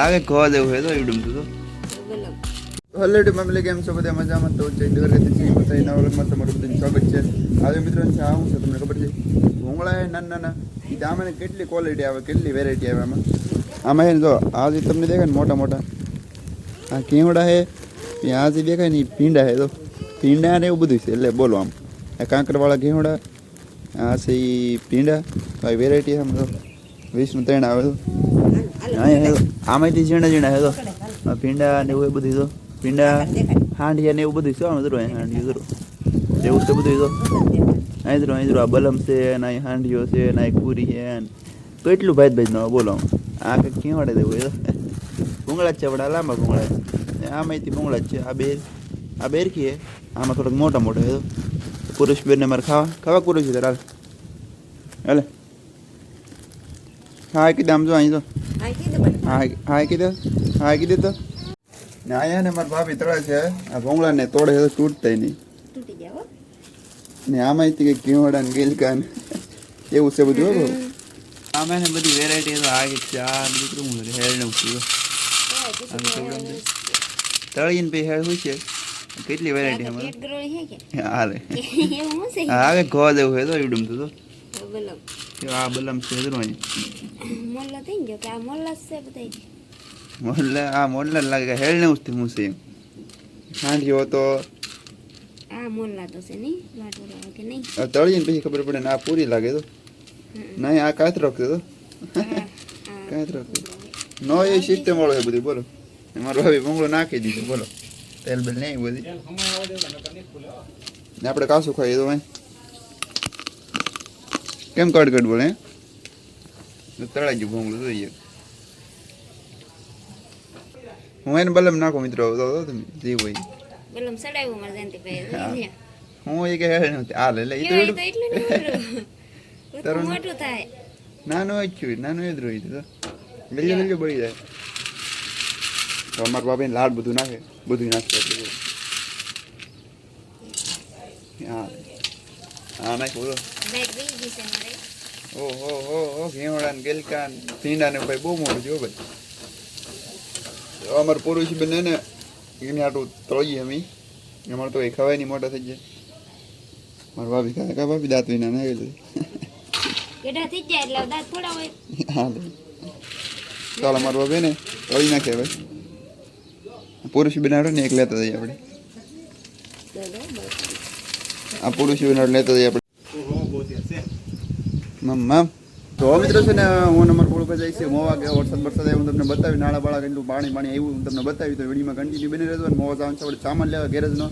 આગે ખોવા દેવું હોય તો એવડું તો. હલો ફેમિલી કેમ છો? બધા મજામાં? તો જય દ્વારકાથી જય માતાજી નવા વ્લોગમાં તમારું બધું સ્વાગત છે. આજે મિત્રો છે આવું છે તમને ખબર છે ભૂંગળા એ નાના નાના આમાં કેટલી ક્વોલિટી આવે, કેટલી વેરાયટી આવે આમાં. આમાં છે જો આજે તમને દેખાય ને મોટા મોટા, આ કેવડા છે એ આ દેખાય ને પીંડા છે તો પીંડા ને એવું બધું છે, એટલે બોલો આમ. આ કાંકરવાળા ઘેવડા આ છે એ પીંડા તો આ વેરાયટી આમ તો. વીસનું ત્રણ આવે હે તો. આમાંથી ઝીણા ઝીણા હે તો આ પીંડા ને એવું એ બધું તો પીંડા હાંડિયા ને એવું બધું છે. આમ જરૂર હાંડિયું જરૂર એવું તો બધું તો અહીં જરૂર અહીં જરૂર આ બલમ છે ને અહીં હાંડિયો છે ને અહીં પૂરી છે કેટલું ભાઈ ભાઈ નવા બોલો. આ કંઈક કેવાડે દેવું એ તો ભૂંગળા જ છે વડા લાંબા ભૂંગળા. છે આમાંથી ભૂંગળા જ છે. આ બેર આ બેરકી છે આમાં થોડોક મોટા મોટા હે તો પુરુષ બેરને મારે ખાવા ખાવા પુરુષ છે હાલ હાલે. હા કીધું આમ જો અહીં તો હા હા કીધું હા કીધું તો ને અહીંયા ને મારા ભાભી તળે છે આ ભોંગળાને તોડે તો તૂટતા નહીં તૂટી ને આમાંથી કંઈક કેવડા ને ગીલકા ને એવું છે બધું હો આમાં ને બધી વેરાયટી તો આ છે આ બધું કેવું છે હેર ને તળીને પછી હેર હોય છે કેટલી વેરાયટી હમણાં અમારે હા હે એવું છે હા ખોવા દેવું હોય તો એવડું તો બોલો આ બલમ છે જરૂર મોલ્લા થઈ ગયો કે આ મોલ્લા છે બધાય. મોલ્લા આ મોલ્લા લાગે કે હેર ને ઉઠતી હું છે હાંડિયો તો આ મોલ્લા તો છે નહીં વાટોરા કે નહીં. આ તળીને પછી ખબર પડે ને આ પૂરી લાગે તો. નહીં આ કાતરો કે તો. કાતરો નો એ સિસ્ટમ વાળો છે બધું બોલો. મારો ભાઈ બંગલો નાખી દીધું બોલો. તેલ બેલ નહીં બધી. ને આપણે કાસું ખાઈએ તો ભાઈ. કેમ કડ કડ બોલે? તળાઈ ગયું ભૂંગળું જોઈએ હું એને બલમ નાખો મિત્રો તો તમે જે હોય. બલમ સડાવ્યું મારે જયંતિભાઈ હા. હું એ કે આ લે લે. એટલું નહીં મોટું. થાય. નાનું જ છું નાનું જ રોઈ તો. વેલ્યો વેલ્યો બળી જાય. તો અમારા બાપાને લાડ બધું નાખે બધું નાખે. હા. હા નાખ બોલો. ઓ હો હો હો ઘેવડા ને ગેલકા ને ભીંડા ને ભાઈ બહુ મોટું જો ભાઈ. અમારે પુરુષ બને ને એને આટલું તળીએ અમે. અમારે તો એ ખવાય નહીં મોટા થઈ જાય મારા ભાભી કા ભાભી? દાંત વિના નાખી દે થઈ જાય એટલે દાંત થોડા હોય. હા લે. ચાલો મારો ભાભી ને તળી નાખે ભાઈ. પુરુષ બનાડો ને એક લેતા જઈએ આપણે. આ પુરુષ બનાડો લેતા જઈએ આપણે મમ તો મિત્રો છે ને, હું નંબર બોલ પર જઈશ. મોવા કે વરસાદ વરસાદ આવ્યો, હું તમને બતાવી નાળા બાળા કેટલું પાણી પાણી આવ્યું, હું તમને બતાવી તો વિડીયોમાં કન્ટિન્યુ બની રહેતો અને મોવા જવાનું છે. આપણે સામાન લેવા ગેરેજનો.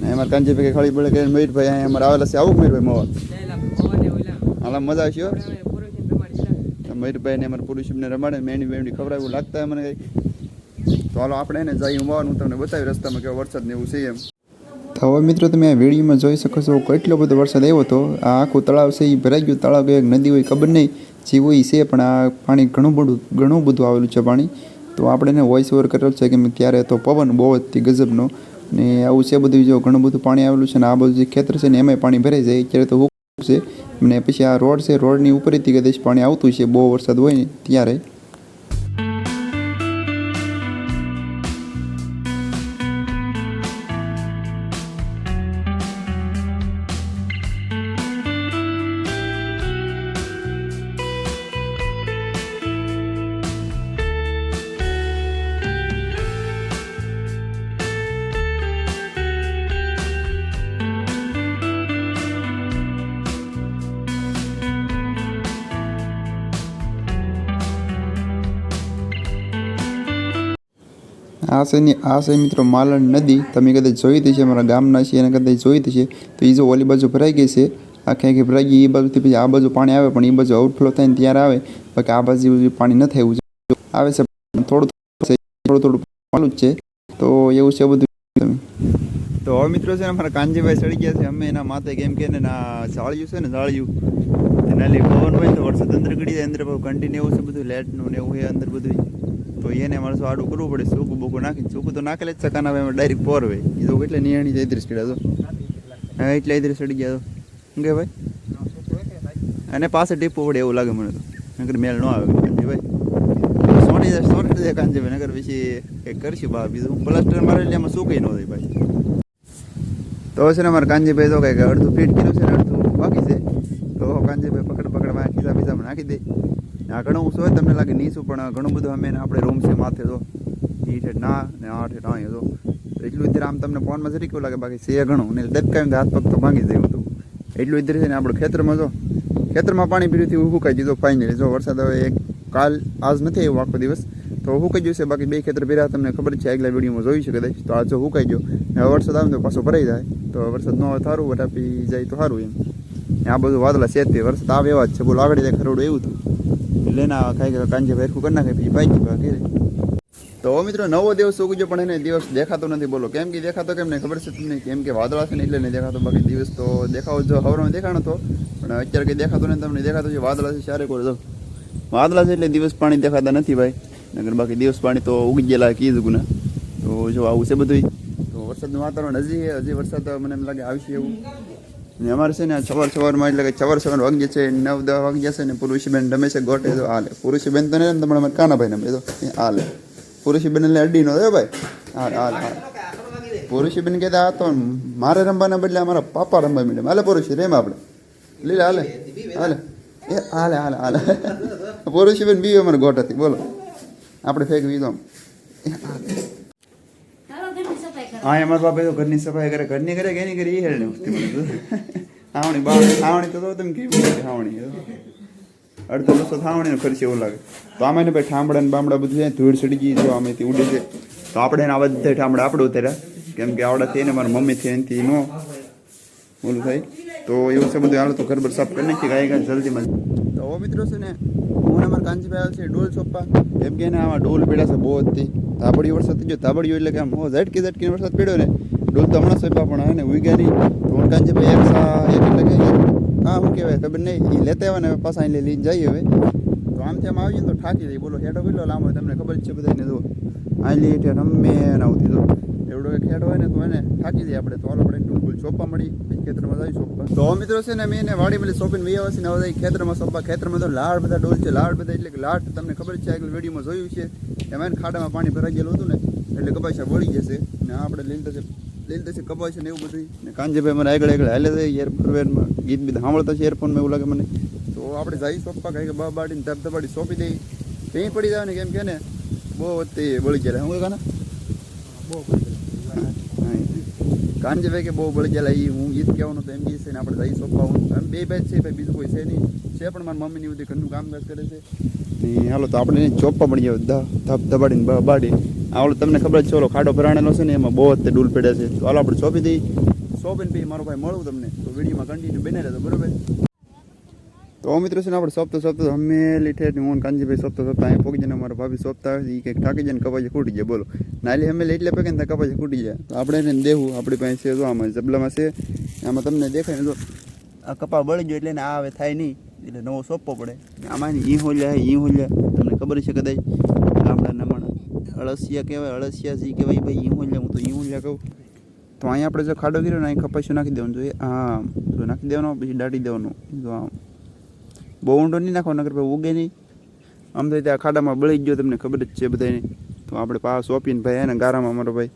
ને એમાં કાંજી ભાઈ ખાલી પડે કે મયુરભાઈ અહીંયા અમારે આવેલા છે. આવું મયુરભાઈ મોવા. હાલા, મજા આવશે મયુરભાઈ ને અમારા પુરુષને રમાડે મેંડી ખબર ખવડાવ્યું. લાગતા મને કંઈક. તો હાલો, આપણે એને જઈ ઉમાવાનું હું તમને બતાવી રસ્તામાં કેવો વરસાદ ને એવું છે એમ. તો હવે મિત્રો તમે આ વિડીયોમાં જોઈ શકો છો કેટલો બધો વરસાદ આવ્યો હતો. આ આખું તળાવ છે એ ભરાઈ ગયું તળાવ કે નદી હોય ખબર નહીં. જે હોય છે, પણ આ પાણી ઘણું બધું ઘણું બધું આવેલું છે પાણી. તો આપણે એને વોઇસ ઓવર કરેલો છે કે ક્યારે તો પવન બહુ જ ગજબનો. ને આવું છે બધું જો ઘણું બધું પાણી આવેલું છે ને આ બધું જે ખેતર છે ને એમાંય પાણી ભરાઈ જાય. અત્યારે તો હુક છે. ને પછી આ રોડ છે, રોડની ઉપરથી કદાચ પાણી આવતું છે બહુ વરસાદ હોય ને ત્યારે. આ છે આ છે મિત્રો માલણ નદી, તમે કદાચ જોઈ હતી છે અમારા ગામના છે એને કદાચ જોઈ હતી છે તો એ જો ઓલી બાજુ ભરાઈ ગઈ છે આખે આખી ભરાઈ ગઈ એ બાજુથી પછી આ બાજુ પાણી આવે, પણ એ બાજુ આઉટફ્લો થાય ત્યારે આવે, બાકી આ બાજુ પાણી ન થાય આવે છે થોડું થોડું થોડું ચાલુ જ છે, તો એવું છે બધું. તમે તો હવે મિત્રો છે ને અમારા કાનજીભાઈ ચડી ગયા છે, અમે એના માથે કેમ કે ને જાળિયું છે ને જાળિયું એના લીધે પવન હોય તો વરસાદ અંદર ગળી જાય, અંદર કન્ટિન્યુ એવું છે બધું લેટનું ને એવું એ અંદર બધું તો એને મારે શું આડું કરવું પડે? સૂકું બૂકું નાખી સૂકું તો નાખેલે જ છે કાના ડાયરેક્ટ પોર એ તો એટલે નિયાણી ઇધર ચડ્યા તો. હા, એટલે ઇધર ચડી ગયા તો. શું કે ભાઈ? અને પાસે ટીપવું પડે એવું લાગે મને તો. નગર મેળ ન આવે. ભાઈ, સોની જાય સોરઠ જાય કાંજીભાઈ નગર પછી કંઈક કરશું બા બીજું પ્લાસ્ટર મારે એટલે એમાં શું કંઈ ન થાય ભાઈ. તો છે ને અમારે કાંજીભાઈ તો કંઈક અડધું ફીટ કર્યું છે ને, અડધું બાકી છે. તો કાંજીભાઈ પકડ પકડમાં ખીસા બીજામાં નાખી દે. આ ઘણું ઊંચો હોય તમને લાગે નીચું, પણ ઘણું બધું અમે આપણે રૂમ છે માથે તો ઈ છે ના ને આ ઠેઠ અહીં તો એટલું ઇધર આમ તમને ફોનમાં જરી કેવું લાગે, બાકી છે ઘણું. ને દબકાયું હાથ પગ તો ભાંગી જાય હતું. એટલું ઇધર છે ને આપણે ખેતરમાં જો. ખેતરમાં પાણી પીર્યુંથી હું સુકાઈ દીધો ફાઇનલી જો વરસાદ હવે એક કાલ, આજ નથી આવ્યો આખો દિવસ. તો હું ગયું છે, બાકી બે ખેતર ભેરા તમને ખબર છે, આગલા વિડીયોમાં જોઈ છે કદાચ. તો આજે જો સુકાઈ ગયો ને વરસાદ આવે તો પાછો ભરાઈ જાય. તો વરસાદ ન આવે સારું, વટાપી જાય તો સારું એમ. આ બધું વાદળા છે તે. વરસાદ આવે એવા જ છે. બોલો આગળ જાય ખરોડું એવું હતું. એટલે ના કાંઈ કાંજે ભેરખું કરી નાખે, પછી ગયું ઘેરે. તો મિત્રો, નવો દિવસ ઉગજો, પણ એને દિવસ દેખાતો નથી. બોલો, કેમ કે દેખાતો કેમ નહીં? ખબર છે તમને? કેમ કે વાદળા છે ને, એટલે નહીં દેખાતો. બાકી દિવસ તો દેખાવો જો હવારમાં દેખાણો તો પણ અત્યારે કંઈ દેખાતો નહીં તમને દેખાતો છે વાદળા છે સારે કોઈ વાદળા છે એટલે દિવસ પાણી દેખાતા નથી ભાઈ. નગર બાકી દિવસ પાણી તો ઉગી ગયેલા કીધું ને તો જો આવું છે બધું તો વરસાદનું વાતાવરણ હજી હજી વરસાદ મને એમ લાગે આવશે એવું. ને અમારે છે ને સવાર સવારમાં એટલે કે સવાર સવાર વાગ્યે છે નવ દસ વાગ્યા છે ને પુરુષીબેન રમે છે ગોટે તો હાલે. પુરુષીબેન તો નહીં તમારે અમારે કાનાભાઈ રમે તો હાલે. પુરુષીબેન એટલે અડી નો ભાઈ. હાલ હાલ હાલ. પુરુષીબેન કહેતા, આ તો મારે રમવાના બદલે અમારા પાપા રમવા મળે હાલે પુરુષી, રેમ આપણે. લીલા હાલે. હાલે. એ, હાલે હાલે હાલે. પુરુષીબેન બી અમારે ગોટ હતી, બોલો. આપણે ફેંક વીધો આમ. એ હાલે. હાલો. ઘરની સફાઈ કરો હા બાપે તો ઘરની સફાઈ કરે. ઘરની કરે કે એની કરે એ હેરણે ઉઠતી મને તો. આવણી બાવણી આવણી તો તો તમે કેવી આવણી અડધો બસો થાવણીનો ખર્ચ એવું લાગે. તો આમાં ભાઈ ઠામડા ને બામડા બધું છે ધૂળ સડી ગઈ જો અમે ઉડે છે. તો આપણે આ બધા ઠામડા આપણે ઉતાર્યા. કેમ કે આવડા થઈને મારા મમ્મીથી એનાથી નો. બોલું થાય. તો એવું છે બધું. હાલ તો ઘર બર સાફ કરી નાખીએ. ગાય ગાય જલ્દીમાં તો હવે મિત્રો છે ને, હું અમારા કાંજીભાઈ આવે છે ડોલ સોપા કેમ કે આમાં ડોલ પડ્યા છે બહુ હતી ધાબડિયો વરસાદ થઈ ગયો ધાબડિયો એટલે કે આમ હો, ઝટકી ઝટકીને વરસાદ પડ્યો ને. ડોલ તો હમણાં સોપા પણ હે ને ઉગ્યા નહીં. તો કાંજીભાઈ એક સા, એક એટલે કે હા, શું કહેવાય, ખબર નહીં. એ લેતા આવે ને પાછા અહીં લઈને જઈએ હવે. તો આમ આવીએ ને તો ઠાકી જાય. બોલો, હેડો કેટલો લાંબો, તમને ખબર છે બધાને જો અહીં લે હેઠે રમે ને આવતી તો એવડો એક હેડો હોય ને, તો એને ઠાકી દઈએ આપણે, તો હાલો આપણે ચોપા મળી ખેતરમાં જાય ચોપા તો મિત્રો છે ને, મેં એને વાડી મળી સોંપીને ને હવે ખેતરમાં સોપા ખેતરમાં તો લાડ બધા ડોલ છે લાડ બધા, એટલે કે લાડ તમને ખબર છે, આગળ વિડીયોમાં જોયું છે. એમાં એને ખાડામાં પાણી ભરાઈ ગયેલું હતું ને, એટલે કપાસા વળી જશે. ને આપણે લીલ છે લીલ છે કપાસ ને એવું બધું ને કાંજીભાઈ મને આગળ આગળ હાલે છે એરફોનમાં ગીત બીત સાંભળતા છે એરફોનમાં એવું લાગે મને. તો આપણે જાય સોંપા કાંઈ કે બા બાડીને ધબ ધબાડી સોંપી દઈ ત્યાં પડી જાય ને કેમ કે ને, બહુ વખતે વળી ગયેલા હું કાના? કાંજીભાઈ કે બહુ બળી ગયેલા એ હું ગીત કહેવાનું તો એમ ગીત છે ને આપણે દહીં સોંપવા હું એમ બે ભાઈ છે ભાઈ બીજું કોઈ છે નહીં. છે પણ મારી મમ્મીની બધી ઘરનું કામકાજ કરે છે. ને હાલો તો આપણે ચોપ્પા પણ જાય ધબ ધબાડીને બબાડી બાડી આવડું તમને ખબર છે ઓલો ખાડો ભરાણેલો છે ને એમાં બહુ જ તે ડૂલ પડ્યા છે. તો હાલો આપણે ચોપી દઈ સોંપીને ભાઈ મારો ભાઈ મળું તમને. તો વિડીયોમાં કન્ટિન્યુ બને રહેતો બરોબર? તો મિત્રો, છે ને આપણે સોંપતો સોંપતો અમે લીઠે ને હું કાંજીભાઈ સોંપતો સોંપતા અહીં પહોંચી જઈને અમારા ભાભી સોંપતા હોય એ કંઈક થાકી જાય ને કપાઈ ખૂટી જાય, બોલો. નાલી અમે એટલે પગે ને કપાઈ ખૂટી જાય. તો આપણે એને દેવું આપણી પાસે છે, જો આમાં જબલામાં છે, આમાં તમને દેખાય ને જો, આ કપા બળી ગયો એટલે એને આ હવે થાય નહીં, એટલે નવો સોંપવો પડે. આમાં ઈ હોલ્યા ઈ હોલ્યા તમને ખબર છે કદાચ? ગામડા નમણ અળસિયા કહેવાય અળસિયા સી કહેવાય ભાઈ ઈ હોલ્યા, હું તો ઈ હોલ્યા કહું. તો અહીંયા આપણે જો ખાડો કર્યો ને, અહીં કપાઈશું નાખી દેવાનું જોઈએ હા જો નાખી દેવાનો, પછી દાટી દેવાનું, જો આમ. બહુ ઊંડો નહીં નાખો નગર ભાઈ ઉગે નહીં. આમ તો ત્યાં ખાડામાં બળી જ ગયો તમને ખબર જ છે બધાને તો આપણે પાસ સોંપીને ભાઈ એને ગારામાં અમારો ભાઈ.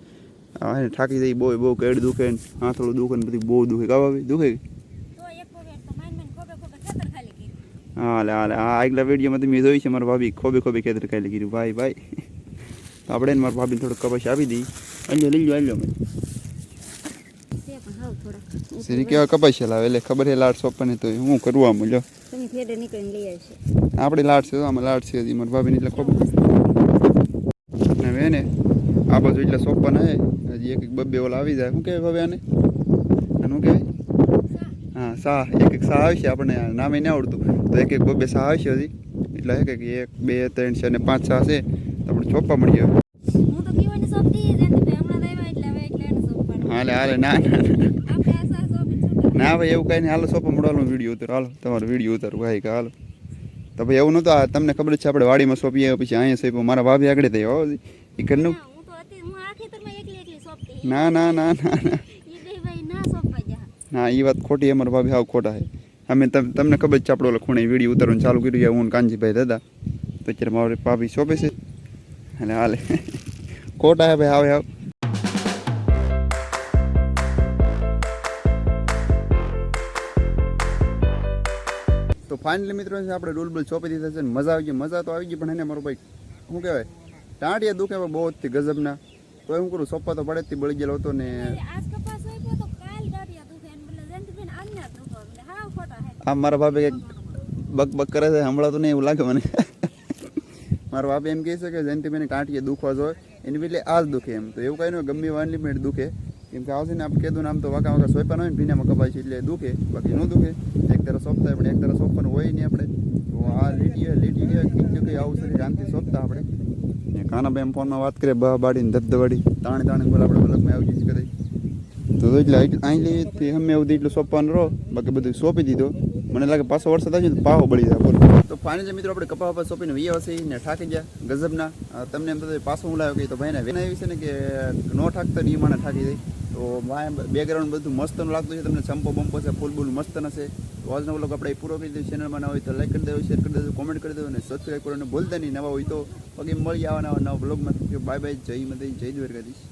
આ એને થાકી જાય બહુ બહુ કેડ દુખે ને હાથોડું દુખે ને બધી બહુ દુખે. કાવા ભાઈ દુખે? તો એક વખત તો માઈન માઈન ખોબે ખોબે ખેતર ખાલી કર્યું. હા લે હા હા આગલા વિડીયોમાં તમે જોઈ છે મારા ભાભી ખોબે ખોબે ખેતર ખાઈ કીધું ભાઈ ભાઈ. તો આપણે એને મારા ભાભીને થોડોક કપાસ આપી દઈ. અલ્યો લઈ લો અલ્યો મેં સિરી કેવા કપાસ લાવે એટલે ખબર છે લાડ સોંપવાની તો હું કરવું આમ લ્યો નીકળીને લઈ આવશે. આપણે લાટ છે આમાં લાટ છે હજી. મારા ભાભીને એટલે ખબર ને હવે ને આ બાજુ એટલે સોંપવાના હે. હજી એક એક બબ્બે ઓલા આવી જાય. શું કહેવાય ભાભી આને? આને શું કહેવાય? હા સા. એક એક સા આવશે આપણને. નામે નહીં આવડતું. તો એક એક બબ્બે સા આવશે હજી. એટલે હે કે એક બે ત્રણ છે અને પાંચ સા છે. તો આપણે ચોપા મળી આવે હું એટલે હાલે. ના ના ના. આપણે આ સા સોંપી છૂટા ના ભાઈ એવું કાંઈ નહીં. હાલો સોંપા મળવાનો વીડિયો ઉતારો. હાલો તમારો વીડિયો ઉતારો. ભાઈ કે હાલો. તો ભાઈ એવું નહોતું. તમને ખબર છે આપણે વાડીમાં સોંપીએ પછી અહીંયા સોંપ્યું મારા ભાભી આગળ થઈ હો. એ ઘરનું ના, ના ના ના ના ના. એ વાત ખોટી અમારા ભાભી હાવ ખોટા છે. અમે તમ- તમને ખબર છે આપણે ઓલા ખૂણે વીડિયો ઉતારવાનું ચાલુ કર્યું હું કાનજીભાઈ દાદા. તો અત્યારે મારી ભાભી સોંપે છે. અને હાલે. ખોટા હે ભાઈ આવે આવ ફાઇનલી મિત્રો છે આપણે ડુલબુલ બોલ ચોપી દીધા છે મજા આવી ગઈ. મજા તો આવી ગઈ પણ એને મારો ભાઈ શું કહેવાય ટાંટિયા દુખે બહુ જ ગજબના. તો હું કરું સોપા તો પડે થી બળી ગયેલો હતો ને હા. મારા બાપે કંઈક બક બક કરે છે હમણાં તો નહીં એવું લાગે મને. મારા બાપ એમ કહે છે કે જયંતિભાઈને કાંટીએ દુખવા જોઈએ એની બદલે આ જ દુખે એમ. તો એવું કાંઈ નહીં ગમે વાન લિમિટ દુખે. કેમ કે આવશે ને આપ કીધું ને આમ તો વાંકા વાંકા સોંપા હોય ને ભીનામાં કપાય છે એટલે દુખે બાકી ન દુખે. તરફ સોંપતા પણ એક તરફ સોંપવાનું હોય નહીં આપણે. તો આ લીટી લીટી કહેવાય ખીચ્યું કંઈ આવું સુધી આમથી સોંપતા આપણે. કાનાભાઈ એમ ફોનમાં વાત કરીએ બા બાડીને ધબધબાડી તાણે તાણે બોલ, આપણે વલગમાં આવી જઈએ કદાચ. તો તો અહીં અહીંથી અમે સુધી એટલું સોંપવાનું રહો. બાકી બધું સોંપી દીધો. મને લાગે પાછો વરસાદ આવી તો પાહો બળી જાય, બોલો. તો ફાઇનલી મિત્રો, આપણે કપા પર સોંપીને વીએ હશે ને ઠાકી ગયા, ગજબના. તમને એમ તો પાછો હું લાવ્યો કે તો ભાઈને વેના એવી છે ને કે નો ઠાકતો ને ઈ માણે ઠાકી જાય. તો બેકગ્રાઉન્ડ બધું મસ્તનું લાગતું છે, તમને ચંપો બંપો છે ફૂલ બુલ મસ્ત છે તો આજનો વ્લોગ આપણે પૂરો કરી દઈએ. ચેનલમાં ના હોય તો લાઈક કરી દેવો શેર કરી દેજો કોમેન્ટ કરી દેજો અને સબસ્ક્રાઈબ કરવાનું ભૂલતા નહીં. નવા હોય તો પગે મળી આવવાના નવા વ્લોગમાં. બાય બાય જય મદય જય દ્વારકાધીશ.